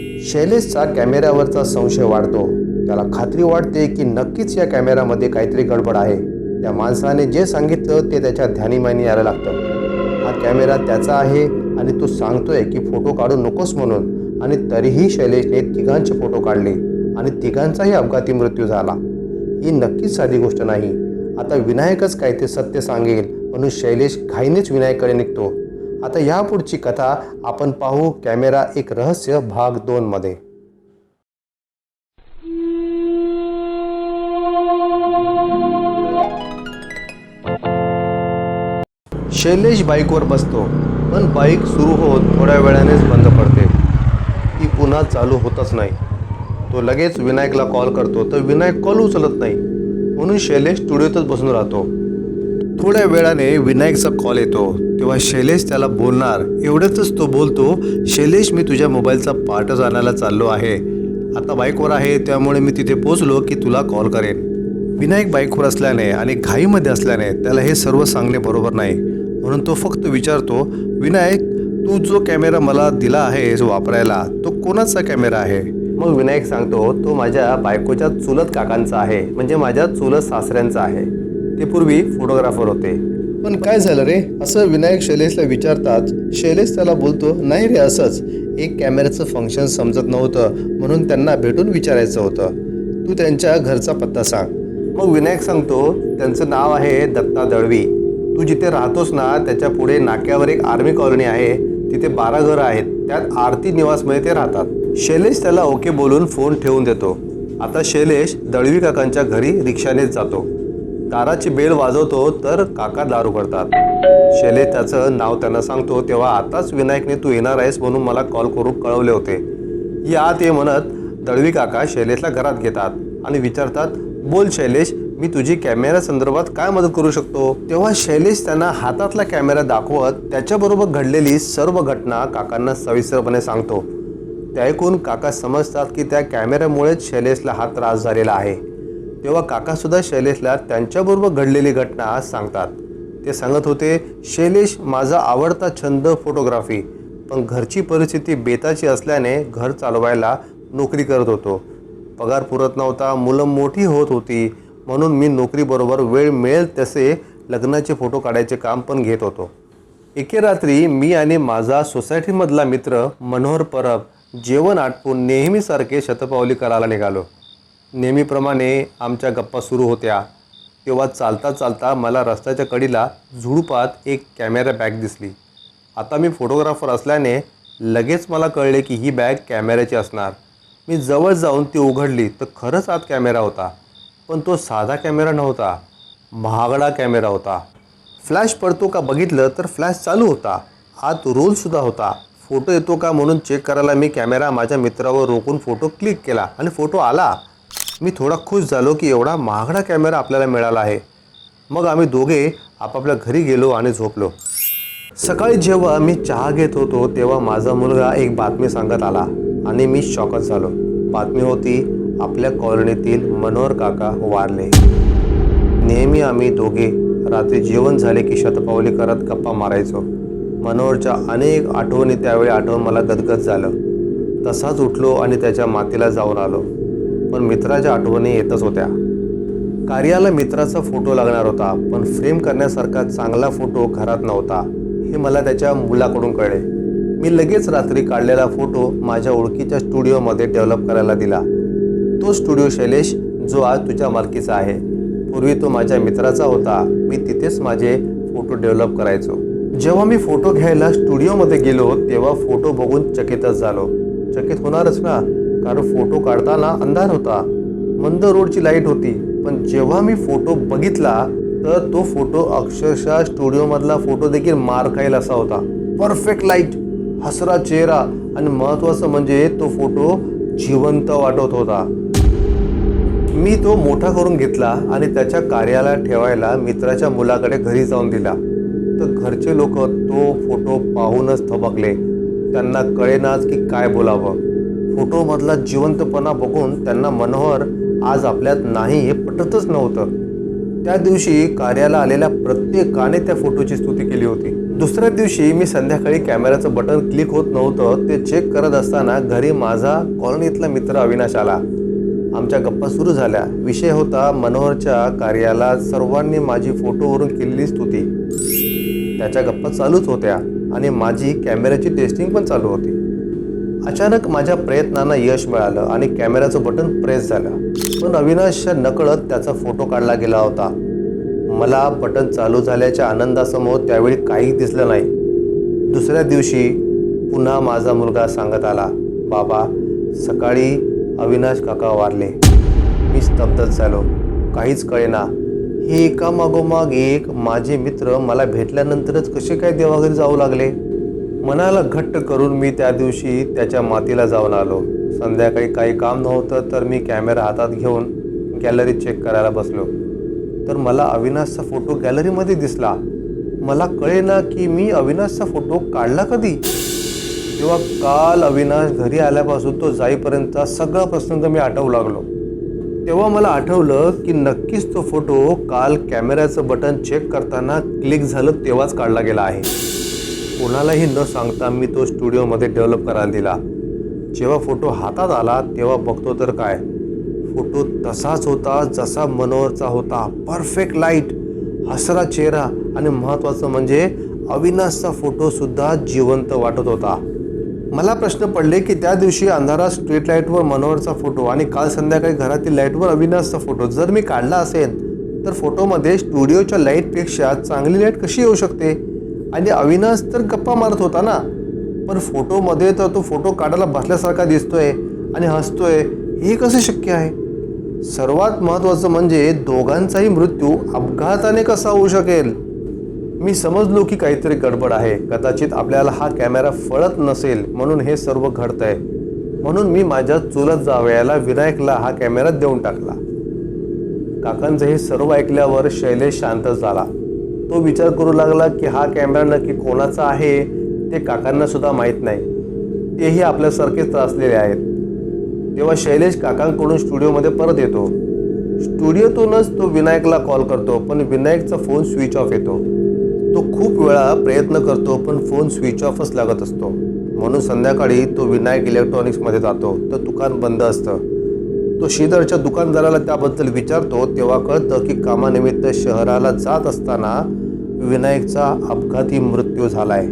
शैलेशचा कॅमेऱ्यावरचा संशय वाढतो. त्याला खात्री वाटते की नक्कीच या कॅमेऱ्यामध्ये काहीतरी गडबड आहे. त्या माणसाने जे सांगितलं ते त्याच्या ध्यानीमानी यायला लागतं. हा कॅमेरा त्याचा आहे आणि तो सांगतोय की फोटो काढू नकोस म्हणून आणि तरीही शैलेशने तिघांचे फोटो काढले आणि तिघांचाही अपघाती मृत्यू झाला. ही नक्कीच साधी गोष्ट नाही. आता विनायकच काय ते सत्य सांगेल म्हणून शैलेश घाईनेच विनायकडे निघतो. आता यापुढची कथा आपण पाहू कॅमेरा एक रहस्य भाग दोन मध्ये. शैलेश बाईकवर बसतो पण बाईक सुरू होत थोड्या वेळानेच बंद पडते. ती पुन्हा चालू होतच नाही. तो लगेच विनायकला कॉल करतो तर विनायक कॉल उचलत नाही. म्हणून शैलेश स्टुडिओतच बसून राहतो. थोड्या वेळाने विनायकचा कॉल येतो. तेव्हा शैलेश त्याला बोलणार. एवढ्यातच तो बोलतो शैलेश मी तुझ्या मोबाईलचा पार्टच आणायला चाललो आहे. आता बाईकवर आहे त्यामुळे मी तिथे पोचलो की तुला कॉल करेन. विनायक बाईकवर असल्याने आणि घाईमध्ये असल्याने त्याला हे सर्व सांगणे बरोबर नाही. म्हणून तो फक्त विचारतो विनायक तू जो कॅमेरा मला दिला आहे वापरायला तो कोणाचा कॅमेरा आहे? मग विनायक सांगतो तो माझ्या बायकोच्या चुलत काकांचा आहे. म्हणजे माझ्या चुलत सासऱ्यांचा आहे. ते पूर्वी फोटोग्राफर होते. पण काय झालं रे? असं विनायक शैलेशला विचारतात शैलेश त्याला बोलतो नाही रे असंच. एक कॅमेऱ्याचं फंक्शन समजत नव्हतं म्हणून त्यांना भेटून विचारायचं होतं. तू त्यांच्या घरचा पत्ता सांग. मग विनायक सांगतो त्यांचं नाव आहे दत्ता दळवी. तू जिथे राहतोस ना त्याच्या पुढे नाक्यावर एक आर्मी कॉलनी आहे. तिथे बारा घरं आहेत. त्यात आरती निवासमध्ये ते राहतात. शैलेश त्याला ओके बोलून फोन ठेवून देतो. आता शैलेश दळवी काकांच्या घरी रिक्षानेच जातो. दाराची बेल वाजवतो तर काका दारू करतात. शैले त्याचं नाव त्यांना सांगतो तेव्हा आताच विनायकने तू येणार आहेस म्हणून मला कॉल करून कळवले होते. या ते म्हणत दळवी काका शैलेशला घरात घेतात आणि विचारतात बोल शैलेश मी तुझी कॅमेरा संदर्भात काय मदत करू शकतो? तेव्हा शैलेश त्यांना हातातला कॅमेरा दाखवत त्याच्याबरोबर घडलेली सर्व घटना काकांना सविस्तरपणे सांगतो. ते ऐकून काका समजतात की त्या कॅमेऱ्यामुळेच शैलेशला हा त्रास झालेला आहे. तेव्हा काकासुद्धा शैलेशला त्यांच्याबरोबर घडलेली घटना सांगतात. ते सांगत होते शैलेश माझा आवडता छंद फोटोग्राफी पण घरची परिस्थिती बेताची असल्याने घर चालवायला नोकरी करत होतो. पगार पुरत नव्हता मुलं मोठी होत होती म्हणून मी नोकरीबरोबर वेळ मिळेल तसे लग्नाचे फोटो काढायचे काम पण घेत होतो. एके रात्री मी आणि माझा सोसायटीमधला मित्र मनोहर परब जेवण आटपून नेहमीसारखे शतपावली करायला निघालो. नेहमीप्रमाणे आमच्या गप्पा सुरू होत्या. तेव्हा चालता चालता मला रस्त्याच्या कडीला झुडपात एक कॅमेरा बॅग दिसली. आता मी फोटोग्राफर असल्याने लगेच मला कळले की ही बॅग कॅमेऱ्याची असणार. मी जवळ जाऊन ती उघडली तर खरंच आत कॅमेरा होता. पण तो साधा कॅमेरा नव्हता. महागडा कॅमेरा होता. फ्लॅश पडतो का बघितलं तर फ्लॅश चालू होता. आत रोलसुद्धा होता. फोटो येतो का म्हणून चेक करायला मी कॅमेरा माझ्या मित्रावर रोखून फोटो क्लिक केला आणि फोटो आला. मी थोडा खुश झालो की एवढा महागडा कॅमेरा आपल्याला मिळाला आहे. मग आम्ही दोघे आपापल्या घरी गेलो आणि झोपलो. सकाळी जेव्हा मी चहा घेत होतो तेव्हा माझा मुलगा एक बातमी सांगत आला आणि मी शॉकच झालो. बातमी होती आपल्या कॉलनीतील मनोहर काका वारले. नेहमी आम्ही दोघे रात्री जेवण झाले की शतपावली करत गप्पा मारायचो. मनोहरच्या अनेक आठवणी त्यावेळी आठवण मला गदगद झालं. तसाच उठलो आणि त्याच्या मातीला जाऊन आलो. पण मित्राच्या आठवणी येतच होत्या. कार्याला मित्राचा फोटो लागणार होता पण फ्रेम करण्यासारखा चांगला फोटो घरात नव्हता हे मला त्याच्या मुलाकडून कळले. मी लगेच रात्री काढलेला फोटो माझ्या ओळखीच्या स्टुडिओमध्ये डेव्हलप करायला दिला. तो स्टुडिओ शैलेश जो आज तुझ्या मालकीचा आहे. पूर्वी तो माझ्या मित्राचा होता मी तिथेच माझे फोटो डेव्हलप करायचो. जेव्हा मी फोटो घ्यायला स्टुडिओमध्ये गेलो तेव्हा फोटो बघून चकितच झालो. चकित होणारच ना? कारण फोटो काढताना अंधार होता. मंद रोडची लाइट होती. पण जेव्हा मी फोटो बघितला तर तो फोटो अक्षरशः स्टुडिओमधला फोटो देखील मार खाईल असा होता. परफेक्ट लाइट हसरा चेहरा आणि महत्त्वाचं म्हणजे तो फोटो जिवंत वाटत होता. मी तो मोठा करून घेतला आणि त्याच्या कार्याला ठेवायला मित्राच्या मुलाकडे घरी जाऊन दिला. तर घरचे लोक तो फोटो पाहूनच थबकले. त्यांना कळेनाच की काय बोलावं. फोटोमधला जिवंतपणा बघून त्यांना मनोहर आज आपल्यात नाही हे पटतच नव्हतं. त्या दिवशी कार्याला आलेल्या प्रत्येकाने त्या फोटोची स्तुती केली होती. दुसऱ्या दिवशी मी संध्याकाळी कॅमेऱ्याचं बटन क्लिक होत नव्हतं ते चेक करत असताना घरी माझा कॉलनीतला मित्र अविनाश आला. आमच्या गप्पा सुरू झाल्या. विषय होता मनोहरच्या कार्याला सर्वांनी माझी फोटोवरून केलेली स्तुती. त्याच्या गप्पा चालूच होत्या आणि माझी कॅमेऱ्याची टेस्टिंग पण चालू होती. अचानक माझ्या प्रयत्नांना यश मिळालं आणि कॅमेऱ्याचं बटन प्रेस झालं. पण अविनाशच्या नकळत त्याचा फोटो काढला गेला होता. मला बटन चालू झाल्याच्या आनंदासमोर त्यावेळी काही दिसलं नाही. दुसऱ्या दिवशी पुन्हा माझा मुलगा सांगत आला बाबा सकाळी अविनाश काका वारले. मी स्तब्धच झालो. काहीच कळेना. हे एकामागोमाग एक माझे मित्र मला भेटल्यानंतरच कसे काय देवाघरी जाऊ लागले? मनाला घट्ट करून मी त्या दिवशी त्याच्या मातीला जाऊन आलो. संध्याकाळी काही काम नव्हतं तर मी कॅमेरा हातात घेऊन गॅलरी चेक करायला बसलो. तर मला अविनाशचा फोटो गॅलरीमध्ये दिसला. मला कळेना की मी अविनाशचा फोटो काढला कधी? तेव्हा काल अविनाश घरी आल्यापासून तो जाईपर्यंतचा सगळा प्रसंग मी आठवू लागलो. तेव्हा मला आठवलं की नक्कीच तो फोटो काल कॅमेऱ्याचं बटन चेक करताना क्लिक झालं तेव्हाच काढला गेला आहे. कोणालाही न सांगता मी तो स्टुडिओमध्ये डेव्हलप करायला दिला. जेव्हा फोटो हातात आला तेव्हा बघतो तर काय? फोटो तसाच होता जसा मनोहरचा होता. परफेक्ट लाइट हसरा चेहरा आणि महत्त्वाचं म्हणजे अविनाशचा फोटोसुद्धा जिवंत वाटत होता. मला प्रश्न पडले की त्या दिवशी अंधारात स्ट्रीट लाईटवर मनोहरचा फोटो आणि काल संध्याकाळी घरातील लाईटवर अविनाशचा फोटो जर मी काढला असेल तर फोटोमध्ये स्टुडिओच्या लाईटपेक्षा चांगली लाइट कशी येऊ शकते? आणि अविनाश तर गप्पा मारत होता ना. पण फोटोमध्ये तर तो फोटो काढायला बसल्यासारखा दिसतोय आणि हसतोय. हे कसं शक्य आहे? सर्वात महत्त्वाचं म्हणजे दोघांचाही मृत्यू अपघाताने कसा होऊ शकेल? मी समजलो की काहीतरी गडबड आहे. कदाचित आपल्याला हा कॅमेरा फळत नसेल म्हणून हे सर्व घडतंय. म्हणून मी माझ्या चुलत जावयाला विनायकला हा कॅमेरा देऊन टाकला. काकांचं हे सर्व ऐकल्यावर शैलेश शांत झाला. तो विचार करू लागला की हा कॅमेरा नक्की कोणाचा आहे ते काकांना सुद्धा माहीत नाही. तेही आपल्यासारखेच त्रासलेले आहेत. तेव्हा शैलेश काकांकडून स्टुडिओमध्ये परत येतो. स्टुडिओतूनच तो विनायकला कॉल करतो पण विनायकचा फोन स्विच ऑफ येतो. तो खूप वेळा प्रयत्न करतो पण फोन स्विच ऑफच लागत असतो. म्हणून संध्याकाळी तो विनायक इलेक्ट्रॉनिक्समध्ये जातो. तर दुकान बंद असतं. तो शेजारच्या दुकानदाराला त्याबद्दल विचारतो तेव्हा कळतं की कामानिमित्त शहराला जात असताना विनायकचा अपघाती मृत्यू झाला आहे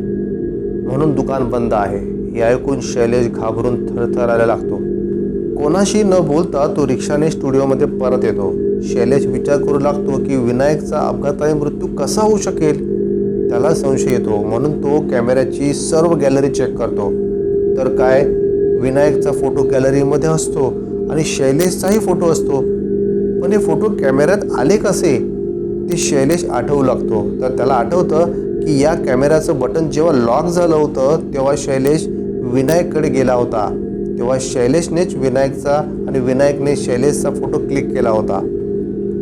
म्हणून दुकान बंद आहे. हे ऐकून शैलेश घाबरून थरथरायला लागतो. कोणाशी न बोलता तो रिक्षाने स्टुडिओमध्ये परत येतो. शैलेश विचार करू लागतो की विनायकचा अपघाताने मृत्यू कसा होऊ शकेल? त्याला संशय येतो. म्हणून तो कॅमेऱ्याची सर्व गॅलरी चेक करतो. तर काय? विनायकचा फोटो गॅलरीमध्ये असतो आणि शैलेशचाही फोटो असतो. पण हे फोटो कॅमेऱ्यात आले कसे? ते शैलेश आठवू लागतो. तर त्याला आठवतं की या कॅमेऱ्याचं बटन जेव्हा लॉक झालं होतं तेव्हा शैलेश विनायककडे गेला होता. तेव्हा शैलेशनेच विनायकचा आणि विनायकने शैलेशचा फोटो क्लिक केला होता.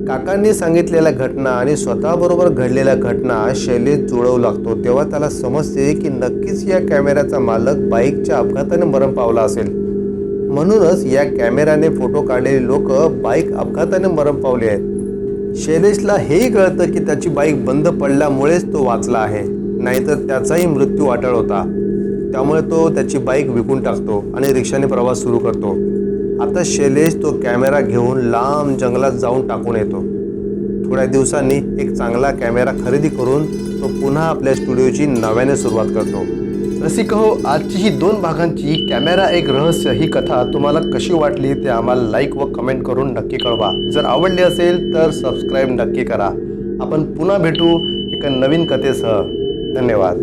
काकांनी सांगितलेल्या घटना आणि स्वतःबरोबर घडलेल्या घटना शैलेश जुळवू लागतो. तेव्हा त्याला समजते की नक्कीच या कॅमेऱ्याचा मालक बाईकच्या अपघाताने मरण पावला असेल. म्हणूनच या कॅमेऱ्याने फोटो काढलेले लोक बाईक अपघाताने मरण पावले आहेत. शैलेशला हेही कळतं की त्याची बाईक बंद पडल्यामुळेच तो वाचला आहे. नाहीतर त्याचाही मृत्यू अटळ होता. त्यामुळे तो त्याची बाईक विकून टाकतो आणि रिक्षाने प्रवास सुरू करतो. आता शैलेश तो कॅमेरा घेऊन लांब जंगलात जाऊन टाकून येतो. थोड्या दिवसांनी एक चांगला कॅमेरा खरेदी करून तो पुन्हा आपल्या स्टुडिओची नव्याने सुरुवात करतो. रसिक हो आजची ही दोन भागांची कॅमेरा एक रहस्य ही कथा तुम्हाला कशी वाटली ते आम्हाला लाईक व कमेंट करून नक्की कळवा. जर आवडली असेल तर सबस्क्राईब नक्की करा. आपण पुन्हा भेटू एका नवीन कथेसह. धन्यवाद.